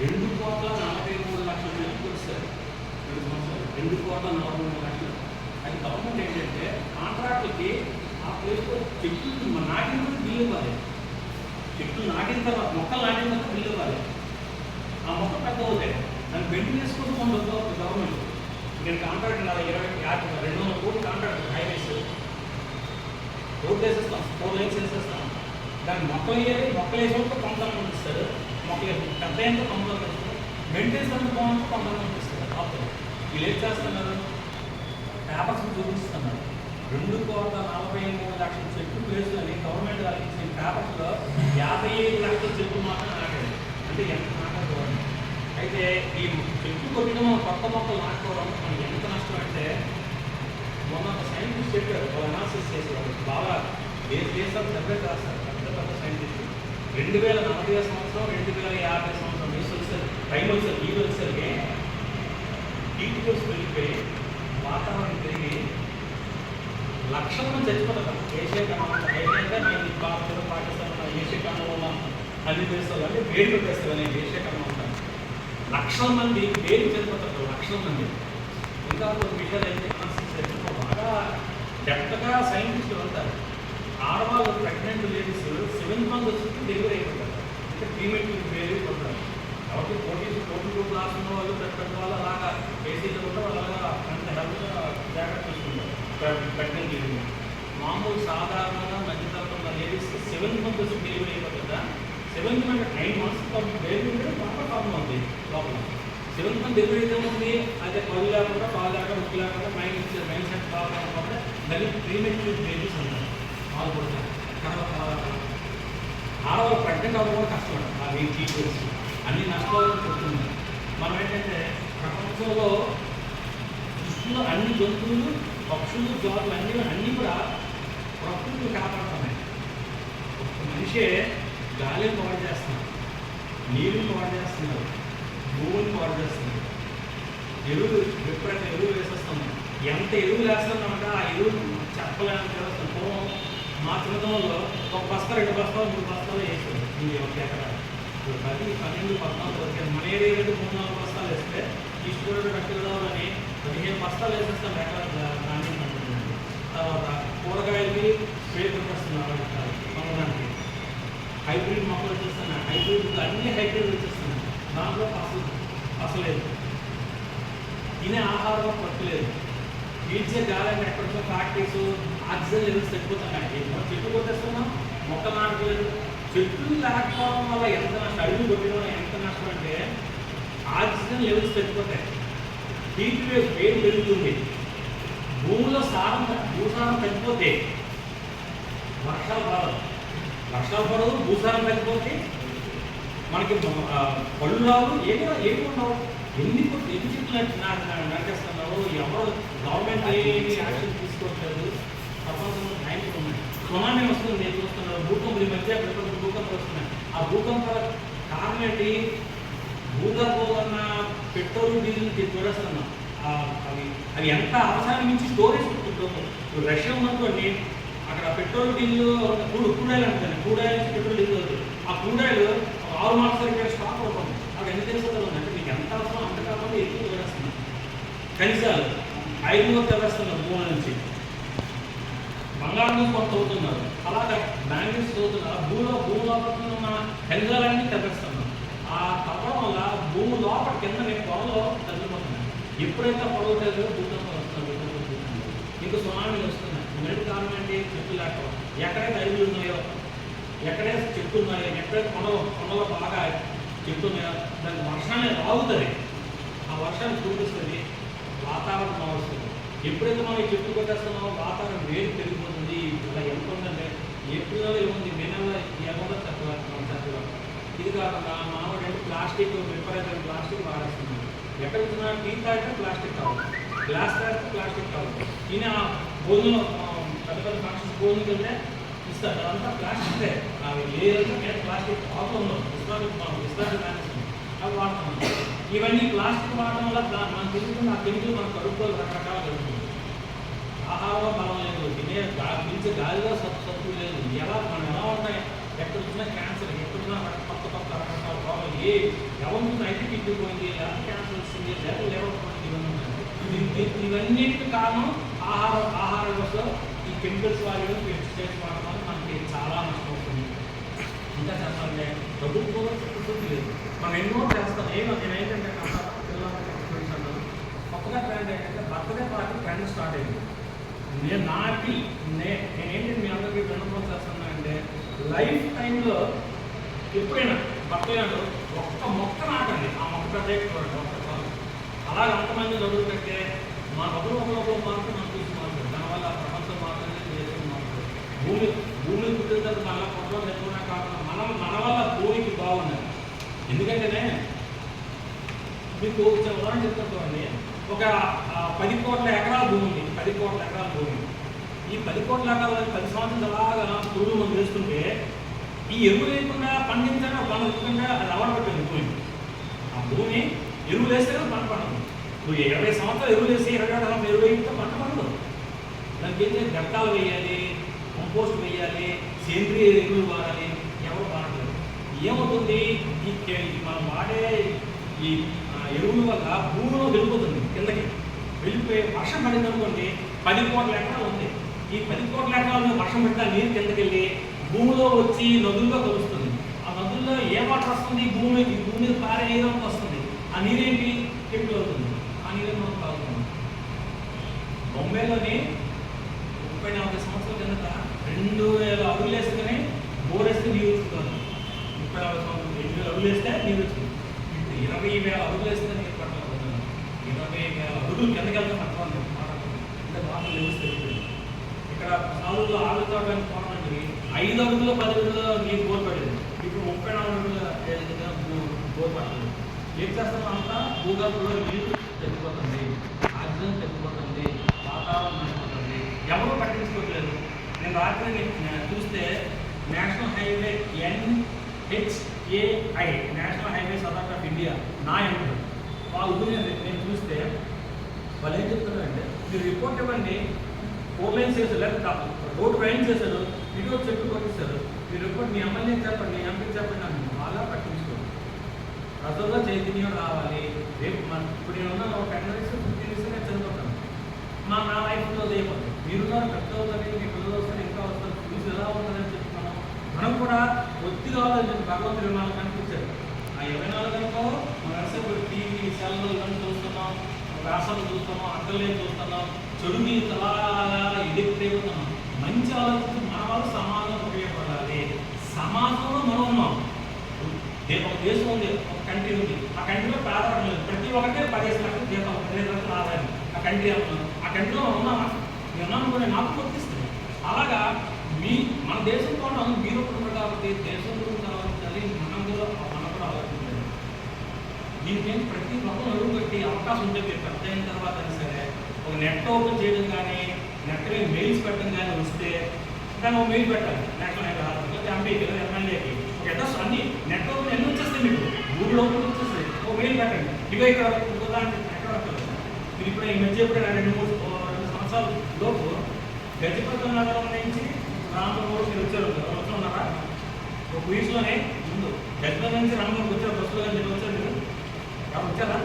రెండు కోట్ల నలభై మూడు లక్షల చెట్లు వస్తారు రెండు సంవత్సరాలు. రెండు కోట్ల నలభై మూడు లక్షలు. అది గవర్నమెంట్ ఏంటంటే కాంట్రాక్ట్లకి ఆ ప్లేస్లో చెట్లు నాటిన తర్వాత బిల్లు ఇవ్వాలి. చెట్లు నాటిన తర్వాత మొక్కలు నాటిన తర్వాత బిల్లు ఇవ్వాలి. ఆ మొక్క పెద్ద అవుతాయి దాన్ని బెండ్ చేసుకుంటూ కొంత గవర్నమెంట్ ఇక్కడ కాంట్రాక్ట్ నా ఇరవై యాభై రెండు వందల కోట్లు కాంట్రాక్ట్ హైవేస్ రోడ్ వేసేస్తాం. ఫోర్ లైన్స్ వేసేస్తాం. దాన్ని మొక్కలు వేయాలి మొక్కలు వేసినప్పుడు కొంత అమౌంట్ ఇస్తారు. పెద్ద ఎంత కొంత అమౌంట్ ఇస్తారు మెయింటెన్స్ అంటే బాగుంటే కొంత అమౌంట్ అప్పుడు వీళ్ళు ఏం చేస్తున్నారు? పేపర్స్ చూపిస్తున్నారు. రెండు కోట్ల నలభై మూడు లక్షల చెట్లు వేసుకొని గవర్నమెంట్ వాళ్ళకి ఇచ్చిన పేపర్స్లో యాభై ఐదు లక్షల చెట్లు మాత్రం నాటాడు అంటే ఎంత నాటకూడదు అయితే ఈ చెట్లు కొట్టడం కొత్త మొక్కలు నాటుకోవడం మనకి ఎంత నష్టం అంటే మొన్న ఒక సైంటిస్ట్ చెప్పారు వాళ్ళు అనాలిసిస్ చేసేవాళ్ళు. బాగా ఏ దేశాలు సెపరేట్ రాస్తారు పెద్ద పెద్ద సైంటిస్ట్ రెండు వేల నలభై సంవత్సరం రెండు వేల యాభై సంవత్సరం. వయసు వచ్చేసరికి టైం వచ్చారు ఈ వచ్చేసరికి హీట్ వెళ్ళిపోయి వాతావరణం పెరిగి లక్షల మంది చచ్చిపోతారు ఏషియా ఖండం ఏషియా నేను భారత్ పాకిస్తాన్ ఏషియా ఖండంలో ఉన్న అన్ని దేశాలు అంటే వేడి పెట్టేస్తారు నేను ఏషియా ఖండం ఉంటాను లక్షల మంది వేడి చనిపోతారు లక్షల మంది. ఇంకా కొన్ని విషయాలు అయితే బాగా డెప్త్గా సైంటిస్టులు ఉంటారు. ఆడవాళ్ళు pregnant ladies seven months delivery అయిపోతారు. అంటే ప్రీమెట్రీ వేరే ఉంటారు కాబట్టి పోటీ పోటీ గ్రూప్ రాసిన ఉన్న వాళ్ళు పెట్టడం వాళ్ళు అలాగా ఏసీలో కూడా వాళ్ళు అలాగా అంత హెల్త్గా జాగ్రత్త చూసుకుంటారు ప్రెగ్నెంట్ లేడీ మామూలు సాధారణంగా మధ్యతరగతి లేడీస్ సెవెన్ మంత్స్ డెలివరీ అయిపోతుందా seventh month nine months delivery ఉంటే బాగా ప్రాబ్లం ఉంది లోపల. సెవెంత్ మంత్ డెలివరీ అయితే ఉంది అదే పళ్ళు లేకుండా పాలు లేకుండా ఉప్పు లేకుండా మైండ్ మైండ్ సెట్ కావాలనుకుంటే మళ్ళీ ప్రీమెచ్యూర్ బేబీస్ ఉంటాయి. పాలు ఆడవాళ్ళు ప్రెగ్నెంట్ అవ్వడం కూడా కష్టం ఆ టీచర్స్ అన్ని నష్టాలు చెప్తుంది మనం ఏంటంటే ప్రపంచంలో సృష్టిలో అన్ని జంతువులు పక్షులు జాతులు అన్ని అన్నీ కూడా ప్రకృతిని కాపాడుతున్నాయి ఒక మనిషే గాలిని పాడు చేస్తున్నారు నీరుని పాడు చేస్తున్నారు భూమిని పాడు చేస్తున్నారు ఎరువులు విపరీత ఎరువులు వేసేస్తున్నాం ఎంత ఎరువులు వేస్తున్నామంటే ఆ ఎరువులు చెప్పలేని వ్యవస్థ మార్చి మా ఒక బస్తా రెండు బస్తాలు మూడు బస్తాలు వేసేది. ఈ ఒక ఎకరా. ఇప్పుడు పది పన్నెండు పద్నాలుగు వరకు మన రెండు మూడు నాలుగు బస్తాలు వేస్తే ఈ స్టూడెంట్ కట్టుకోవాలని పదిహేను బస్తాలు వేసేస్తాం ఎకరా ధాన్యం పండుతుంది. తర్వాత కూరగాయలకి స్ప్రే కొట్టేస్తున్నారు కొనడానికి. హైబ్రిడ్ మొక్కలు వచ్చేస్తున్నాయి. హైబ్రిడ్ అన్ని హైబ్రిడ్ వచ్చేస్తున్నాయి. దాంట్లో అసలు అసలేదు తినే ఆహారం పట్టలేదు పీల్చే గాలి ఎక్కడికో ఫ్యాక్టరీస్ ఆక్సిజన్ లెవెల్స్ తగ్గిపోతున్నాయి. మనం చెట్లు కొట్టేస్తున్నాం మొక్క నాటలేదు చెట్లు లేకపోవడం వల్ల ఎంత నష్టం? అడుగు కొట్టడం ఎంత నష్టం అంటే ఆక్సిజన్ లెవెల్స్ తగ్గిపోతాయి. హీట్ వేవ్ వేడి పెరుగుతుంది. భూమిలో సారం భూసారం తగ్గిపోతే వర్షాలు పడదు వర్షాలు పడదు భూసారం తగ్గిపోతే మనకి పళ్ళు రావు ఏమి ఏమి ఉండవు. ఎన్ని కొ- ఎన్ని చెట్లు నరికి- నా- నరికేస్తున్నావు ఎవరు గవర్నమెంట్ ఏమి యాక్షన్ తీసుకోవట్లేదు ప్రపంచంలో బ్యాంకులు ఉన్నాయి సునామీ వస్తుంది నేను చూస్తున్నాను. భూకంపులు ఈ మధ్య ప్రపంచ భూకంపాలు వస్తున్నాయి. ఆ భూకంపాల కారణం ఏంటి భూగర్భంలో ఉన్న పెట్రోల్ డీజిల్ చూడేస్తున్నాం అవి అవి ఎంత అవసరాన్ని మించి స్టోరేజ్ పెట్టుకుంటాము ఇప్పుడు రష్యా ఉందనుకోండి అక్కడ petrol diesel crude crude oil అంటారు. క్రూడాయిల్ నుంచి పెట్రోల్ డీజిల్. అవుతుంది ఆ క్రూడాయిల్ ఆరు మార్క్స్ స్టాక్ అవుతుంది. అక్కడ ఎన్ని తెలుస్తుంది ఎంత అవసరం అంత ఎక్కువ వేస్తున్నాం కనీసాలు ఐదు తెవేస్తున్నారు భూమి నుంచి బంగారం నుంచి కొంత అవుతున్నారు అలాగే బ్యాంగిల్స్ చదువుతున్నారు భూలో భూమి లోపల ఉన్న ఖనిజాలన్నీ తగ్గిస్తున్నారు ఆ తగ్గడం వల్ల భూమి లోపల కింద నేను పొలంలో తగ్గిపోతున్నాయి ఎప్పుడైతే పొడవు తగ్గితే భూకంపం వస్తుంది ఇంకా సునామీలు వస్తున్నాయి మొదటి కారణం ఏంటి చెట్లు లేకపోవడం ఎక్కడైతే అడవులు ఉన్నాయో ఎక్కడైతే చెట్లు ఉన్నాయో ఎక్కడైతే కొండలు కొండలో బాగా చెప్తున్నా దానికి వర్షాన్ని రాగుతుంది ఆ వర్షాన్ని చూపిస్తుంది వాతావరణం మారుస్తుంది. ఎప్పుడైతే మనం చెట్టు చెట్లు కొట్టేస్తున్నామో వాతావరణం వేడి పెరిగిపోతుంది. అలా ఎంత ఉందంటే ఏప్రిల్లో ఏముంది మే నెలలో తక్కువ తక్కువ ఇది కాకుండా మామూలు అంటే ప్లాస్టిక్ విపరీతమైన ప్లాస్టిక్ వాడేస్తున్నాం ఎక్కడ చూసినా టీ తాగితే ప్లాస్టిక్ కావాలి. గ్లాస్ తాగితే ప్లాస్టిక్ కావాలి. ఈయన ఆ భోజనం పెద్ద పెద్ద ఫంక్షన్స్ భోజనం కంటే ఇస్తారు అదంతా ప్లాస్టిక్ అవి లేదంటే ప్లాస్టిక్ ప్రాబ్లం ఇస్లామిక్ ఇస్తారు మనం ఇస్తారు అవి వాడుతున్నాం ఇవన్నీ ప్లాస్టిక్ వాడటం వల్ల దా- మనం తిరుగుతున్న ఆ కెమికల్ మన కడుపులో రకరకాల జరుగుతుంది. ఆహారంలో బలం లేదు. తినే గా- గాలిలో సత్తు సత్తు లేదు. ఎలా మనం ఎలా ఉన్నాయి ఎక్కడ వచ్చినా క్యాన్సర్ ఎక్కడ చూసినా కొత్త కొత్త రకరకాల ప్రాబ్లం ఏ ఫోన్ చూసి అయితే కిడ్నీ పోయింది? లేదా క్యాన్సర్ వచ్చింది? లేదా లేవర్ పోయింది? ఇవన్నీ ఇవన్నిటికి కారణం ఆహార. ఆహార వ్యవస్థలో ఈ కెమికల్స్ వాడడం పెస్టిసైడ్స్ వాడడం వల్ల చాలా నష్టం అవుతుంది ఇంకా చెప్పాలంటే డబ్బులు కూడా చెప్పుతుంది లేదు. మనం ఎన్నో చేస్తాం. ఏమో నేను ఏంటంటే నా ఫ్రెండ్స్ కొత్తగా ట్రెండ్ ఏంటంటే బర్త్డే పార్టీ ట్రెండ్ స్టార్ట్ అయింది నేను నాటి నే నేనేంటి మీ అందరికీ విన్నపం చేస్తున్నా అంటే లైఫ్ టైంలో ఎప్పుడైనా బర్త్డేలో ఒక్క మొక్క నాటండి. ఆ మొక్క పెద్ద చూడండి ఒక్క కాదు. అలాగే అంతమంది చదువు పెట్టే మా డబ్బులు ఒకరిలో మాత్రం మనం చూసి మాట్లాడు దానివల్ల ప్రపంచం మాత్రమే దేశం మాట్లాడు భూమి భూమి మళ్ళీ కొట్టడం ఎక్కువనే కాకుండా మనం మన వల్ల భూమికి బాగుండాలి. ఎందుకంటేనే మీకు ఉదాహరణ చెప్తుంటామండి ఒక పది కోట్ల ఎకరాల భూమి ఉంది. పది కోట్ల ఎకరాల భూమి. ఈ పది కోట్ల ఎకరాల పది సంవత్సరాలు అలాగా పురుగు మనం చేస్తుంటే ఈ ఎరువు లేకుండా పండించడం పని లేకుండా అది అలవాటు భూమి. ఆ భూమి ఎరువు వేస్తేనే పంట పండదు నువ్వు ఇరవై సంవత్సరాలు ఎరువు వేసి ఇరవై ఏడు సంవత్సరాలు ఎరువు వేస్తే పంట పండదు. దానికి ఏంటంటే గట్టాలు వేయాలి కంపోస్ట్ వేయాలి సేంద్రియ ఎరువులు వాడాలి ఎవరు వాడలేదు ఏమవుతుంది ఈ మనం వాడే ఈ ఎరువుల వల్ల భూమిలో వెళ్ళిపోతుంది కిందకి. వెళ్ళిపోయి వర్షం పడింది అనుకోండి పది కోట్ల ఎకరాలు ఉంది. ఈ పది కోట్ల ఎకరాలు వర్షం పడితే నీరు కిందకి వెళ్ళి భూమిలో వచ్చి నదుల్లో కలుస్తుంది. ఆ నదుల్లో ఏ వాటర్ వస్తుంది? భూమి భూమి మీద పారే నీరు వస్తుంది. ఆ నీరేంటి? కెమికల్ అవుతుంది. ఆ నీరు మనం తాగుతుంది బొంబాయిలోని ముప్పై నలభై సంవత్సరాల కిందట రెండు వేల అడుగులు వేసుకుని బోర్ వేస్తే నీరు వస్తుంది ముప్పై నాలుగు సంవత్సరం రెండు వేల అడుగులు వేస్తే నీరు వచ్చింది ఇప్పుడు ఇరవై వేల అడుగులు వేస్తే నీరు పట్టలేదు ఇరవై వేల అడుగులు కిందకి వెళ్తే పట్టలేదు అంటే వాటర్ లెవెల్స్ తగ్గిపోయింది ఇక్కడ సాగులో ఆగుతాడని పోవడానికి ఐదు అడుగులు పది అడుగులు నీరు బోర్ పడేది ఇప్పుడు ముప్పై నాలుగు అడుగులు బోర్ పట్టలేదు. ఏం చేస్తాం అంతా? భూగర్భంలో నీరు తగ్గిపోతుంది ఆక్సిజన్ తగ్గిపోతుంది వాతావరణం తగ్గిపోతుంది ఎవరు పట్టించుకోవట్లేదు. నేను రాత్రి నేను చూస్తే national highway NHAI national highway authority of India నా ఎంటర్. వాళ్ళు నేను నేను చూస్తే వాళ్ళు ఏం చెప్తున్నారంటే మీరు రిపోర్ట్ ఇవ్వండి ఫోర్ లైన్స్ చేశారు లేదా రోడ్ రైన్ చేశారు ఇటు చెట్టు కొట్టిస్తారు మీ రిపోర్ట్ మీ ఎమ్మెల్యే చెప్పండి ఎంపీ చెప్పండి అని బాగా పట్టించుకోండి ప్రజల్లో చైతన్యం రావాలి. రేపు మన ఇప్పుడు నేను ఉన్న ఒక టెన్ ఇయర్స్ ఫిఫ్టీన్ ఇయర్స్ నేను చదువుతాను. మా నా లైఫ్లో మీరు మీరున్నారు పెద్ద అవుతుంది మీ పిల్లలు వస్తారు ఇంకా వస్తారు. ఫీజు ఎలా ఉంటుందని చెప్పి మనం మనం కూడా ఒత్తిడి కావాలని చెప్పి భగవంతుడు మనకు కనిపించారు. ఆ ఇరవై నాలుగు అనుకో మనం ఎంతసేపు టీవీ సెల్లు కానీ చూస్తున్నాం వ్యాసాలు చూస్తున్నాం అక్కలే చూస్తున్నాం చెడు మీద అలాగా ఎడిక్ట్ అయిపోతున్నాం మంచి ఆలోచించి మన వాళ్ళు సమాజం ఉపయోగపడాలి. సమాజంలో మనం ఉన్నాం. ఒక దేశం ఉంది ఒక కంట్రీ ఉంది. ఆ కంట్రీలో ప్రాధాన్యం లేదు. ప్రతి ఒక్కటే పదిహేను లక్షలు జీతం పదిహేను లక్షలు ఆదాయం. ఆ కంట్రీ అనుకున్నాం ఆ కంట్రీలో మనం ఉన్నాం. నేను ఉన్నాను అనుకునే నాకు వర్తిస్తుంది అలాగా మీ మన దేశం కూడా మీరు ఒకటి కాబట్టి దేశం గురించి ఆలోచించాలి మనం కూడా మనం కూడా ఆలోచించాలి. దీనికి ప్రతి ఒక్కరు అడుగు పెట్టి అవకాశం ఉంటే మీరు పెద్ద అయిన తర్వాత సరే ఒక నెట్ ఓపెన్ చేయడం కానీ నెట్ మీద మెయిల్స్ పెట్టడం కానీ వస్తే దాన్ని ఒక మెయిల్ పెట్టాలి. నేషనల్ లేకపోతే ఎంపీకి ఎమ్మెల్యేకి ఒక అడ్రస్ అన్ని నెట్ ఓపెన్ ఎన్ని వచ్చేస్తాయి మీకు? గూగుల్ ఓపెన్ వచ్చేస్తాయి. ఒక మెయిల్ పెట్టండి. ఇగో ఇక్కడ ఇంకో దాంట్లో ఎక్కడ మీరు ఇప్పుడు ఈ మధ్య ఎప్పుడైనా రెండు మూడు సంవత్సరాల లోపు గజపతి నగరం నుంచి రామపూర్ మీరు వచ్చారు. ఎవరు వస్తున్నారా ఒక వీక్స్లోనే ముందు గజపతి నుంచి రామపూర్కి వచ్చారు బస్సులో కానీ వచ్చారు మీరు? ఎవరు వచ్చారా?